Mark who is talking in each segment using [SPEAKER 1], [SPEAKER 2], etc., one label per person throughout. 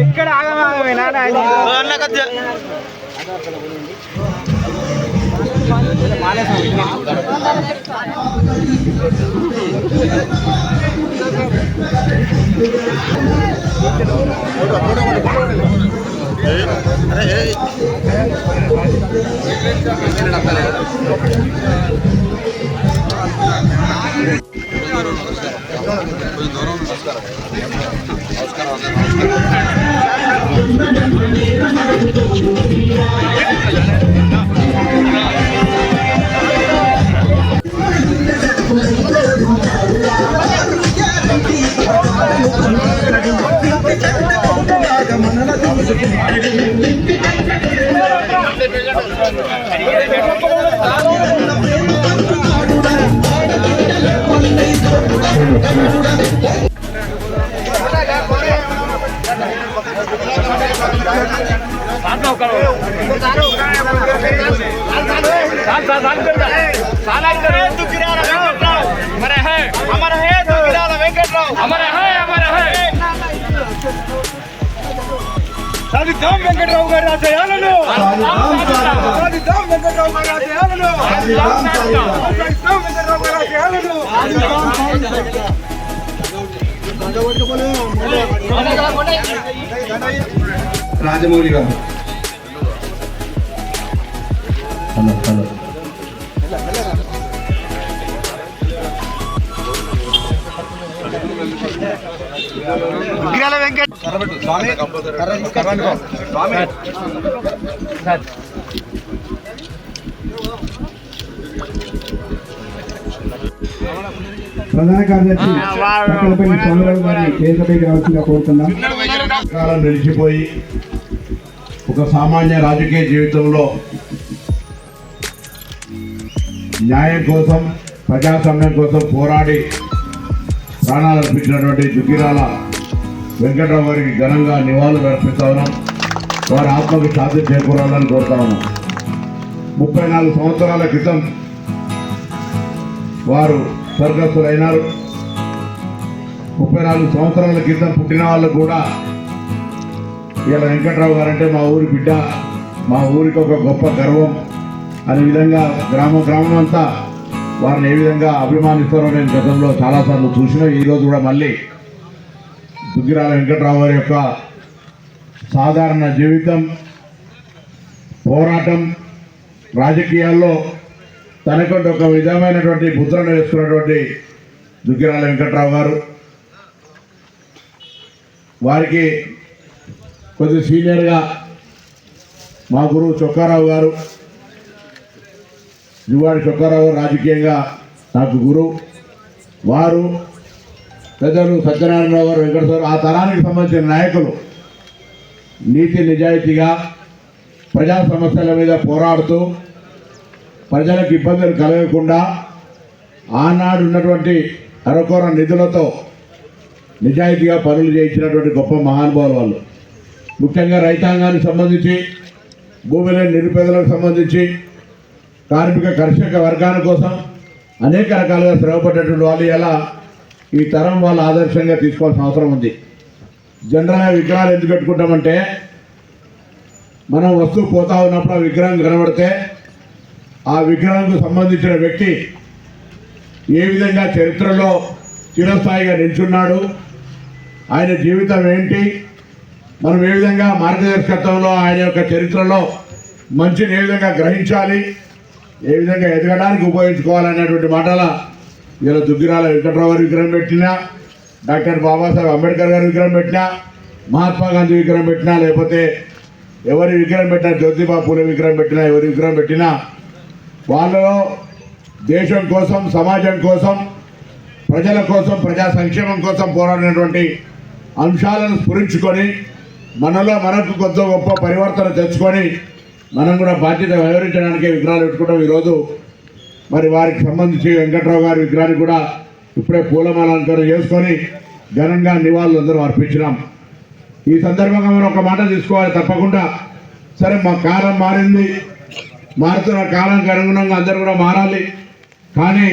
[SPEAKER 1] ఇక్కడ ఉండదు
[SPEAKER 2] నాన్న గుయ్యి సౌండ్
[SPEAKER 3] ఎన్ఎస్జీఐ हमारा है तो गिरा वेंकटराव हमारा है
[SPEAKER 1] సాధిద్దాం వెంకట్రావు గారి ఆశయాలను సాధిద్దాం వెంకట్రావు గారి ఆశయాలను సాధిద్దాం వెంకట్రావు గారి ఆశయాలను
[SPEAKER 2] రాజమౌళి గారు
[SPEAKER 4] ప్రధాన కార్యదర్శి చక్కలపల్లి చంద్రబాబు గారిని కేంద్రపైకి రావాల్సిందిగా కోరుతున్నాం.
[SPEAKER 5] కాలం నిలిచిపోయి ఒక సామాన్య రాజకీయ జీవితంలో న్యాయం కోసం ప్రజాస్వామ్యం కోసం పోరాడి ప్రాణాలు అర్పించినటువంటి జుకిరాల వెంకట్రావు గారికి ఘనంగా నివాళులు అర్పిస్తా ఉన్నాం. వారి ఆత్మకు శాంతి చేకూరాలని కోరుతా ఉన్నాం. ముప్పై నాలుగు సంవత్సరాల క్రితం వారు స్వర్గస్థులైనారు. ముప్పై నాలుగు సంవత్సరాల క్రితం పుట్టిన వాళ్ళు కూడా ఇలా వెంకట్రావు గారంటే మా ఊరి బిడ్డ మా ఊరికి ఒక గొప్ప గర్వం. అనే విధంగా గ్రామ గ్రామం అంతా వారిని ఏ విధంగా అభిమానిస్తారో నేను గతంలో చాలాసార్లు చూసిన. ఈరోజు కూడా మళ్ళీ దుగ్గిరాల వెంకట్రావు గారి యొక్క సాధారణ జీవితం పోరాటం రాజకీయాల్లో తనకంటే ఒక విధమైనటువంటి ముద్రను వేసుకున్నటువంటి దుగ్గిరాల వెంకట్రావు గారు. వారికి కొద్ది సీనియర్గా మా గురువు చొక్కారావు గారు జువాడి చొక్కారావు రాజకీయంగా నాకు గురువు వారు పెద్దలు సత్యనారాయణరావు గారు వెంకటేశ్వర ఆ తరానికి సంబంధించిన నాయకులు. నీతి నిజాయితీగా ప్రజా సమస్యల మీద పోరాడుతూ ప్రజలకు ఇబ్బందులు కలగకుండా ఆనాడు ఉన్నటువంటి అరకొర నిధులతో నిజాయితీగా పనులు చేయించినటువంటి గొప్ప మహానుభావులు వాళ్ళు. ముఖ్యంగా రైతాంగానికి సంబంధించి భూమిలో నిరుపేదలకు సంబంధించి కార్మిక కర్షక వర్గాల కోసం అనేక రకాలుగా శ్రమపడ్డటువంటి వాళ్ళు ఎలా ఈ తరం వాళ్ళు ఆదర్శంగా తీసుకోవాల్సిన అవసరం ఉంది. జనరల్గా విగ్రహాలు ఎందుకు పెట్టుకుంటామంటే మనం వస్తువు పోతా ఉన్నప్పుడు ఆ విగ్రహం కనబడితే ఆ విగ్రహంకు సంబంధించిన వ్యక్తి ఏ విధంగా చరిత్రలో చిరస్థాయిగా నిల్చున్నాడు ఆయన జీవితం ఏంటి మనం ఏ విధంగా మార్గదర్శకత్వంలో ఆయన యొక్క చరిత్రలో మంచిని ఏ విధంగా గ్రహించాలి ఏ విధంగా ఎదగడానికి ఉపయోగించుకోవాలనేటువంటి మాటల ఇలా దుగ్గిరాల వెంకట్రావు గారి విగ్రహం పెట్టినా డాక్టర్ బాబాసాహెబ్ అంబేద్కర్ గారి విగ్రహం పెట్టినా మహాత్మా గాంధీ విగ్రహం పెట్టినా లేకపోతే ఎవరి విగ్రహం పెట్టినా జ్యోతిబా పూలే విగ్రహం పెట్టినా ఎవరి విగ్రహం పెట్టినా వాళ్ళలో దేశం కోసం సమాజం కోసం ప్రజల కోసం ప్రజా సంక్షేమం కోసం పోరాడినటువంటి అంశాలను స్ఫురించుకొని మనలో మనకు కొత్త గొప్ప పరివర్తన తెచ్చుకొని మనం కూడా బాధ్యత వివరించడానికే విగ్రహాలు పెట్టుకుంటాం ఈరోజు. మరి వారికి సంబంధించి వెంకట్రావు గారి విగ్రహాన్ని కూడా ఇప్పుడే పూలమాలంకరణ చేసుకొని ఘనంగా నివాళులు అందరూ అర్పించినాం. ఈ సందర్భంగా మనం ఒక మాట తీసుకోవాలి తప్పకుండా. సరే మా కాలం మారింది. మారుతున్న కాలానికి అనుగుణంగా అందరూ కూడా మారాలి. కానీ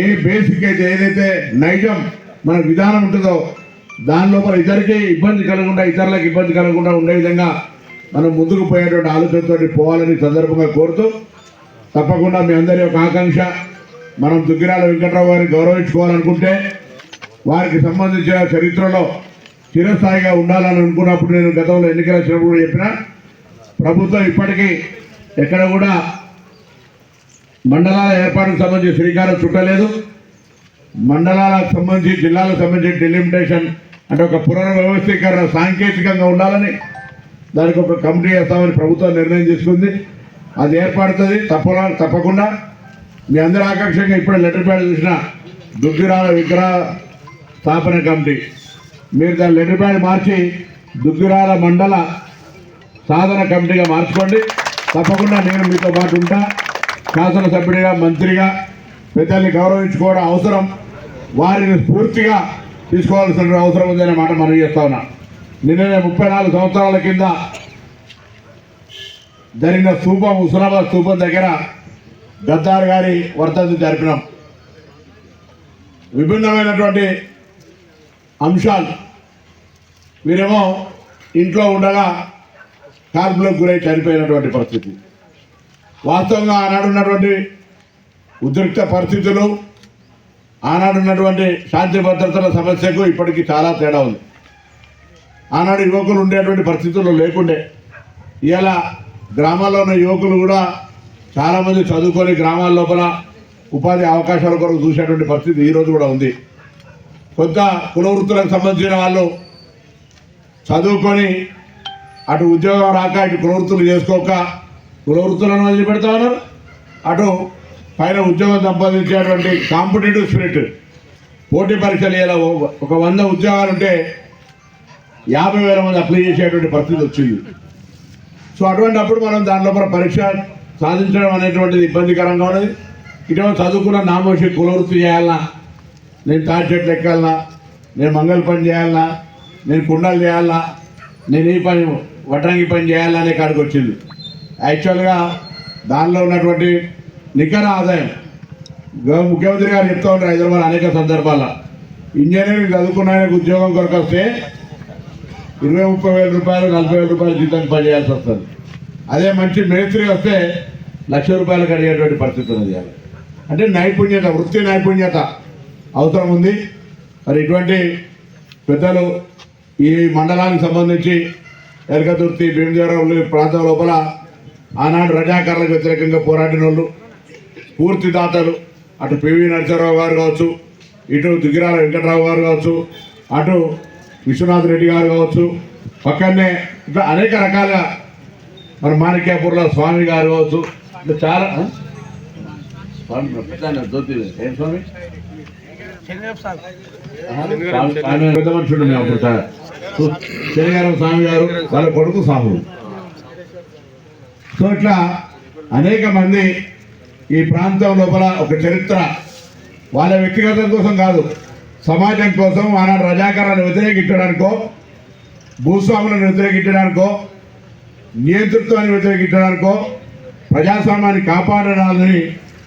[SPEAKER 5] ఏ బేసిక్ అయితే ఏదైతే నైజం మన విధానం ఉంటుందో దాని లోపల ఇద్దరికి ఇబ్బంది కలగకుండా ఇతరులకు ఇబ్బంది కలగకుండా ఉండే విధంగా మనం ముందుకు పోయేటువంటి ఆలోచనతో పోవాలని సందర్భంగా కోరుతూ తప్పకుండా మీ అందరి యొక్క ఆకాంక్ష మనం దుగ్గిరాల వెంకట్రావు గారిని గౌరవించుకోవాలనుకుంటే వారికి సంబంధించిన చరిత్రలో చిరస్థాయిగా ఉండాలని అనుకున్నప్పుడు నేను గతంలో ఎన్నికల వచ్చినప్పుడు చెప్పిన ప్రభుత్వం ఇప్పటికీ ఎక్కడ కూడా మండలాల ఏర్పాటుకు సంబంధించి శ్రీకారం చుట్టలేదు. మండలాలకు సంబంధించి జిల్లాలకు సంబంధించి డెలిమిటేషన్ అంటే ఒక పునర్వ్యవస్థీకరణ సాంకేతికంగా ఉండాలని దానికి ఒక కమిటీ వేస్తామని ప్రభుత్వం నిర్ణయం చేసుకుంది. అది ఏర్పడుతుంది. తప్ప తప్పకుండా. మీ అందరి ఆకాంక్షగా ఇప్పుడు లెటర్ ప్యాడ్ చూసిన దుగ్గిరాల విగ్రహ స్థాపన కమిటీ. మీరు దాని లెటర్ ప్యాడ్ మార్చి దుగ్గిరాల మండల సాధన కమిటీగా మార్చుకోండి. తప్పకుండా నేను మీతో పాటు ఉంటా. శాసనసభ్యుడిగా మంత్రిగా పెద్దల్ని గౌరవించుకోవడం అవసరం. వారిని స్ఫూర్తిగా తీసుకోవాల్సిన అవసరం ఉందనే మాట మనం చేస్తా ఉన్నా. నిన్ననే ముప్పై నాలుగు సంవత్సరాల కింద జరిగిన స్థూపం హుస్నాబాద్ స్థూపం దగ్గర గద్దార్ గారి వర్ధంతి జరిపినాం. విభిన్నమైనటువంటి అంశాలు వీరేమో ఇంట్లో ఉండగా కాల్పులకు గురై చనిపోయినటువంటి పరిస్థితి. వాస్తవంగా ఆనాడు ఉన్నటువంటి ఉద్రిక్త పరిస్థితులు ఆనాడున్నటువంటి శాంతి భద్రతల సమస్యకు ఇప్పటికీ చాలా తేడా ఉంది. ఆనాడు యువకులు ఉండేటువంటి పరిస్థితుల్లో లేకుండే ఇలా గ్రామాల్లో ఉన్న యువకులు కూడా చాలామంది చదువుకొని గ్రామాల లోపల ఉపాధి అవకాశాల కొరకు చూసేటువంటి పరిస్థితి ఈరోజు కూడా ఉంది. కొంత కుల వృత్తులకు సంబంధించిన వాళ్ళు చదువుకొని అటు ఉద్యోగం రాక ఇటు కుల వృత్తులు చేసుకోక కుల వృత్తులను వదిలిపెడతా ఉన్నారు. అటు పైన ఉద్యోగం సంపాదించేటువంటి కాంపిటేటివ్ స్పిరిట్ పోటీ పరీక్షలు ఇలా ఒక వంద ఉద్యోగాలు ఉంటే యాభై వేల మంది అప్లై చేసేటువంటి పరిస్థితి వచ్చింది. సో అటువంటి అప్పుడు మనం దాని లోపల పరీక్ష సాధించడం అనేటువంటిది ఇబ్బందికరంగా ఉన్నది. ఇటువంటి చదువుకున్న నామోషి కులవృత్తి చేయాలన్నా నేను తాటి చెట్లు ఎక్కాలనా నేను మంగళ పని చేయాలనా నేను కుండలు చేయాలనా నేను ఈ పని వడ్రంగి పని చేయాలనే కాడికి వచ్చింది. యాక్చువల్గా దానిలో ఉన్నటువంటి నికర ఆదాయం ముఖ్యమంత్రి గారు చెప్తా ఉంటారు హైదరాబాద్ అనేక సందర్భాల ఇంజనీరింగ్ చదువుకున్న ఉద్యోగం కొరకు వస్తే ఇరవై ముప్పై వేల రూపాయలు నలభై వేల రూపాయలు జీతం పనిచేయాల్సి వస్తుంది. అదే మంచి మేస్త్రి వస్తే లక్ష రూపాయలకు అడిగేటువంటి పరిస్థితి ఉన్నది అంటే నైపుణ్యత వృత్తి నైపుణ్యత అవసరం ఉంది. మరి ఇటువంటి పెద్దలు ఈ మండలానికి సంబంధించి ఎరగదుర్తి భీమదేవరం ప్రాంతం లోపల ఆనాడు రజాకారులకు వ్యతిరేకంగా పోరాడిన వాళ్ళు దాతలు అటు పివి నరసింహరావు గారు కావచ్చు ఇటు దుగ్గిరాల వెంకటరావు గారు కావచ్చు అటు విశ్వనాథ్ రెడ్డి గారు కావచ్చు పక్కనే ఇట్లా అనేక రకాలుగా మన మాణిక్యాపూర్లో స్వామి గారు కావచ్చు ఇట్లా చాలా? స్వామి జ్యోతి ఏం స్వామి? పెద్ద మనుషుడు మేము అప్పుడు సార్. శనిగారం స్వామి గారు వాళ్ళ కొడుకు సాముడు సో ఇట్లా అనేక మంది ఈ ప్రాంతం లోపల ఒక చరిత్ర వాళ్ళ వ్యక్తిగతం కోసం కాదు. సమాజం కోసం ఆనాడు రజాకారాన్ని వ్యతిరేకించడానికో భూస్వాములను వ్యతిరేకించడానికో నియంతృత్వాన్ని వ్యతిరేకించడానికో ప్రజాస్వామ్యాన్ని కాపాడడాన్ని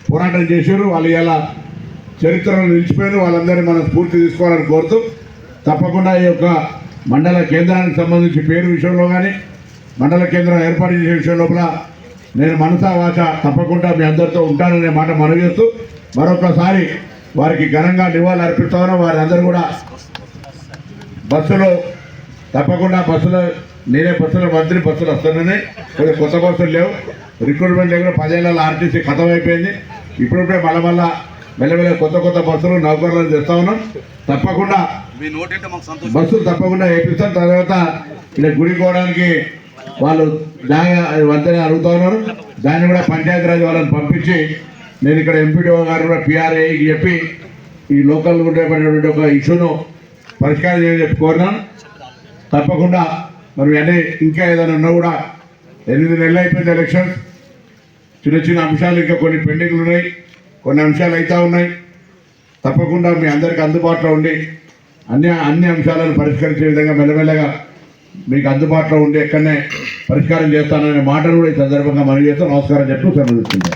[SPEAKER 5] పోరాటం చేశారు. వాళ్ళు ఇలా చరిత్రలో నిలిచిపోయారు. వాళ్ళందరినీ మనం స్ఫూర్తి తీసుకోవాలని కోరుతూ తప్పకుండా ఈ యొక్క మండల కేంద్రానికి సంబంధించి పేరు విషయంలో కానీ మండల కేంద్రం ఏర్పాటు చేసే విషయం లోపల నేను మనసా వాచ తప్పకుండా మీ అందరితో ఉంటాననే మాట మనవి చేస్తూ మరొకసారి వారికి ఘనంగా నివాళులు అర్పిస్తామని వారి అందరూ కూడా బస్సులో తప్పకుండా బస్సులో నేనే బస్సులో మంత్రి బస్సులు వస్తున్నాయి కొద్దిగా కొత్త బస్సులు లేవు. రిక్రూట్మెంట్ దగ్గర పదేళ్ళ ఆర్టీసీ ఖతం అయిపోయింది ఇప్పుడిప్పుడే మళ్ళా మళ్ళా మెల్లమెల్ల కొత్త కొత్త బస్సులు నౌకర్లను తెస్తా ఉన్నాం. తప్పకుండా బస్సులు తప్పకుండా వేపిస్తాం. తర్వాత ఇలా గుడికి పోవడానికి వాళ్ళు జాగా వంతని అడుగుతా ఉన్నారు. దాన్ని కూడా పంచాయతీరాజ్ వాళ్ళని పంపించి నేను ఇక్కడ ఎంపీడీఓ గారు కూడా పిఆర్ఏకి చెప్పి ఈ లోకల్ ఉండేటువంటి ఒక ఇష్యూను పరిష్కారం చేయని చెప్పి కోరినాను. తప్పకుండా మరి అన్నీ ఇంకా ఏదైనా ఉన్నా కూడా ఎనిమిది నెలలు అయిపోయింది ఎలక్షన్ చిన్న చిన్న అంశాలు ఇంకా కొన్ని పెండింగ్లు ఉన్నాయి. కొన్ని అంశాలు అయితే ఉన్నాయి. తప్పకుండా మీ అందరికి అందుబాటులో ఉండి అన్ని అన్ని అంశాలను పరిష్కరించే విధంగా మెల్లమెల్లగా మీకు అందుబాటులో ఉండి ఎక్కడనే పరిష్కారం చేస్తాననే మాటను కూడా ఈ సందర్భంగా మనం చేస్తాం నమస్కారం చెప్తూ సెలవుస్తుంది